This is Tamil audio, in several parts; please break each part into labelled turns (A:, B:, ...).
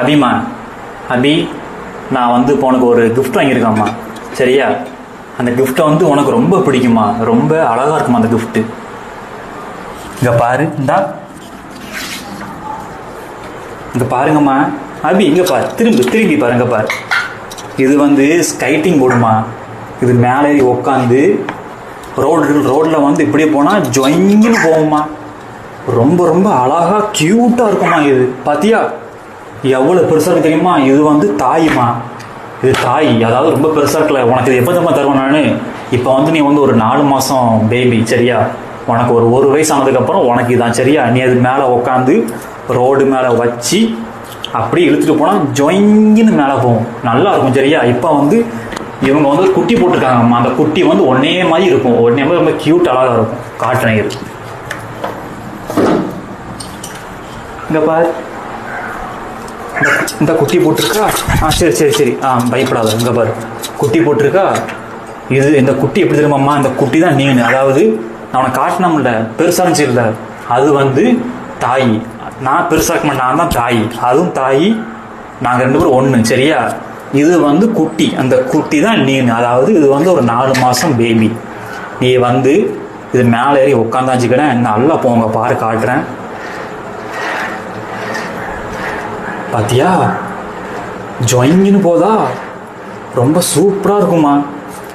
A: அபிமா அபி நான் வந்து இப்போ உனக்கு ஒரு கிஃப்ட் வாங்கியிருக்கேம்மா. சரியா? அந்த கிஃப்ட்டை வந்து உனக்கு ரொம்ப பிடிக்குமா ரொம்ப அழகாக இருக்குமா அந்த கிஃப்ட்டு இங்கே பாரு இந்தா. இங்கே பாருங்கம்மா. அபி இங்கே பாரு. திரும்பி திரும்பி பாருங்க பாரு. இது வந்து ஸ்கைட்டிங் போடுமா இது மேலே உட்காந்து ரோடு ரோட்டில் வந்து இப்படியே போனால் ஜொயிங்கன்னு போகுமா ரொம்ப ரொம்ப அழகா க்யூட்டாக இருக்குமா இது. பார்த்தியா எவ்வளோ பெருசாக இருக்கு தெரியுமா? இது வந்து தாய்மா இது தாய். அதாவது ரொம்ப பெருசாக இருக்கல உனக்கு இது எப்போ தம்மா தருவேன் நான்? இப்போ வந்து நீ வந்து ஒரு நாலு மாதம் பேபி சரியா? உனக்கு ஒரு ஒரு வயசு ஆனதுக்கப்புறம் உனக்கு இதான் சரியா? நீ அது மேலே உட்காந்து ரோடு மேலே வச்சு அப்படியே இழுத்துட்டு போனால் ஜொயிங்கின்னு மேலே போகும். நல்லா இருக்கும் சரியா? இப்போ வந்து இவங்க வந்து ஒரு குட்டி போட்டிருக்காங்கம்மா. அந்த குட்டி வந்து ஒன்னே மாதிரி இருக்கும். ஒன்னே மாதிரி ரொம்ப க்யூட் அழகாக இருக்கும். காட்டுறேன் இது இங்க பாரு. இந்த- குட்டி போட்டிருக்கா? ஆ சரி சரி சரி. ஆ பயப்படாத இங்கே பாரு. குட்டி போட்டிருக்கா? இது இந்த குட்டி எப்படி தெரியுமாம்மா? இந்த குட்டி தான் நீ அதாவது அவனை காட்டினோம்ல பெருசாக இருந்துச்சு இல்லை அது வந்து தாய். நான் பெருசாக நான் தான் தாய். அதுவும் தாய் நாங்கள் ரெண்டு பேரும் ஒன்று சரியா? இது வந்து குட்டி. அந்த குட்டி தான் நீ அதாவது இது வந்து ஒரு நாலு மாதம் பேபி நீ வந்து இது மேலே ஏறி உட்காந்தாச்சுக்கிறேன் நல்லா போங்க பாரு காட்டுறேன். பாத்தியா? ஜொயின்னு போதா? ரொம்ப சூப்பரா இருக்குமா?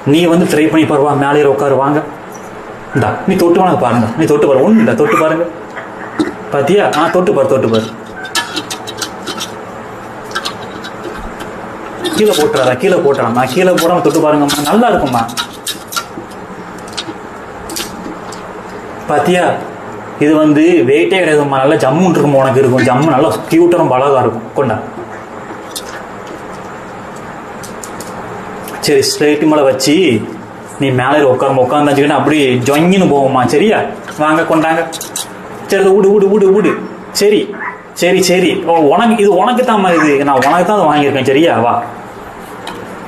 A: நீ வந்து ட்ரை பண்ணி பாருவா மேலே உட்காரு வாங்க. இந்தா நீ தொட்டு வாங்க பாருங்க. நீ தொட்டு பாரு ஒன்றும் இல்ல தொட்டு பாருங்க. பாத்தியா? ஆ தொட்டு பாரு தொட்டு பாரு. கீழே போட்டுறாதா கீழே போட்டுறாமா கீழே போடாம தொட்டு பாருங்கம்மா. நல்லா இருக்கும்மா. பாத்தியா? இது வந்து வெயிட்டே கிடையாதும்மா நல்லா ஜம்முன் இருக்கும் உனக்கு இருக்கும். ஜம்மு நல்லா கியூட்டரும் ரொம்ப அழகா இருக்கும். கொண்டா. சரி ஸ்ட்ரைட்டு மேலே வச்சு நீ மேலே உட்கார உட்காந்தாச்சுக்கிட்டு அப்படியே ஜொங்கின்னு போவோம்மா. சரியா? வாங்க கொண்டாங்க. சரி இதை விடு விடு விடு விடு. சரி சரி சரி. உனக்கு இது உனக்கு தான் இது. நான் உனக்கு தான் அதை வாங்கியிருக்கேன். சரியா? வா.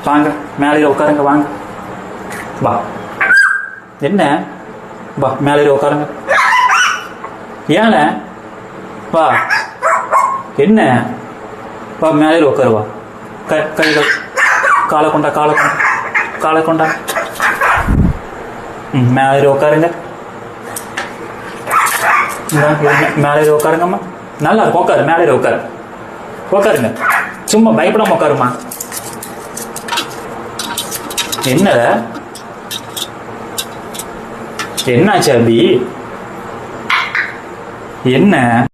A: வாங்க மேலே உட்காருங்க. வாங்க. வா. என்ன? வா மேலே உட்காருங்க. ஏன பா. என்ன? பா மேலே உட்காருவா க கை கையில் காலை கொண்டா காலை கொண்டா காலை கொண்டா. ம் மேலே உட்காருங்க மேலே உட்காருங்கம்மா நல்லா இருக்கும் உட்காரு மேலே உட்காரு உட்காருங்க சும்மா பயப்படாம உட்காருமா என்ன என்னாச்சு அபி? என்ன?